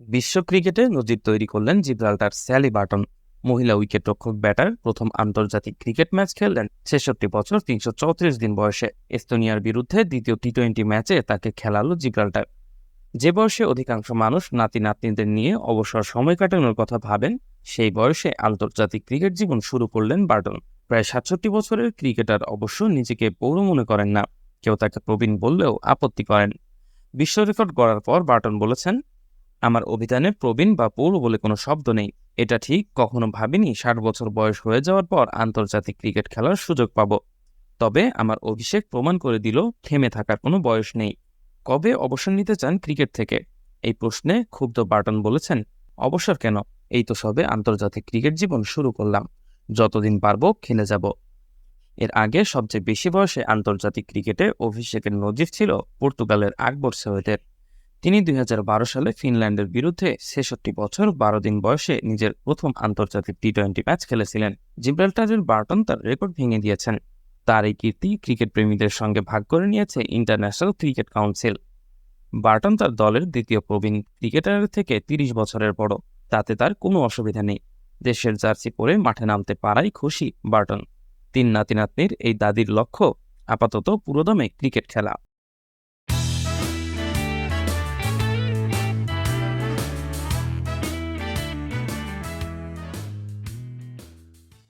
বিশ্ব ক্রিকেটে নজির তৈরি করলেন জিব্রাল্টার স্যালি বার্টন। মহিলা উইকেটরক্ষক, ব্যাটার, প্রথম আন্তর্জাতিক ক্রিকেট ম্যাচ খেললেন ছেষট্টি বছর, তিনশো চৌত্রিশ দিন বয়সে। এস্তোনিয়ার বিরুদ্ধে দ্বিতীয় টি টোয়েন্টি ম্যাচে তাকে খেলালো জিব্রাল্টার। যে বয়সে অধিকাংশ মানুষ নাতি নাতনিদের নিয়ে অবসর সময় কাটানোর কথা ভাবেন, সেই বয়সে আন্তর্জাতিক ক্রিকেট জীবন শুরু করলেন বার্টন। প্রায় সাতষট্টি বছরের ক্রিকেটার অবশ্য নিজেকে পৌর মনে করেন না। কেউ তাকে প্রবীণ বললেও আপত্তি করেন। বিশ্ব রেকর্ড গড়ার পর বার্টন বলেছেন আমার অভিধানে প্রবীণ বা পৌর বলে কোনো শব্দ নেই। এটা ঠিক কখনো ভাবিনি ষাট বছর বয়স হয়ে যাওয়ার পর আন্তর্জাতিক ক্রিকেট খেলার সুযোগ পাব। তবে আমার অভিষেক প্রমাণ করে দিল, থেমে থাকার কোনো বয়স নেই। কবে অবসর নিতে চান ক্রিকেট থেকে? এই প্রশ্নে ক্ষুব্ধ বার্টন বলেছেন, অবসর কেন? এই তো সবে আন্তর্জাতিক ক্রিকেট জীবন শুরু করলাম। যতদিন পারব খেলে যাব। এর আগে সবচেয়ে বেশি বয়সে আন্তর্জাতিক ক্রিকেটে অভিষেকের নজির ছিল পর্তুগালের আকবর সৈয়দের। তিনি দুই হাজার বারো সালে ফিনল্যান্ডের বিরুদ্ধে ছেষট্টি বছর বারো দিন বয়সে নিজের প্রথম আন্তর্জাতিক টি টোয়েন্টি ম্যাচ খেলেছিলেন। জিব্রাল্টারের বার্টন তার রেকর্ড ভেঙে দিয়েছেন। তার এই কীর্তি ক্রিকেট প্রেমীদের সঙ্গে ভাগ করে নিয়েছে ইন্টারন্যাশনাল ক্রিকেট কাউন্সিল। বার্টন তার দলের দ্বিতীয় প্রবীণ ক্রিকেটারের থেকে তিরিশ বছরের বড়, তাতে তার কোনো অসুবিধা নেই। দেশের জার্সি পরে মাঠে নামতে পারাই খুশি বার্টন। তিন নাতি নাতনির এই দাদির লক্ষ্য আপাতত পুরোদমে ক্রিকেট খেলা।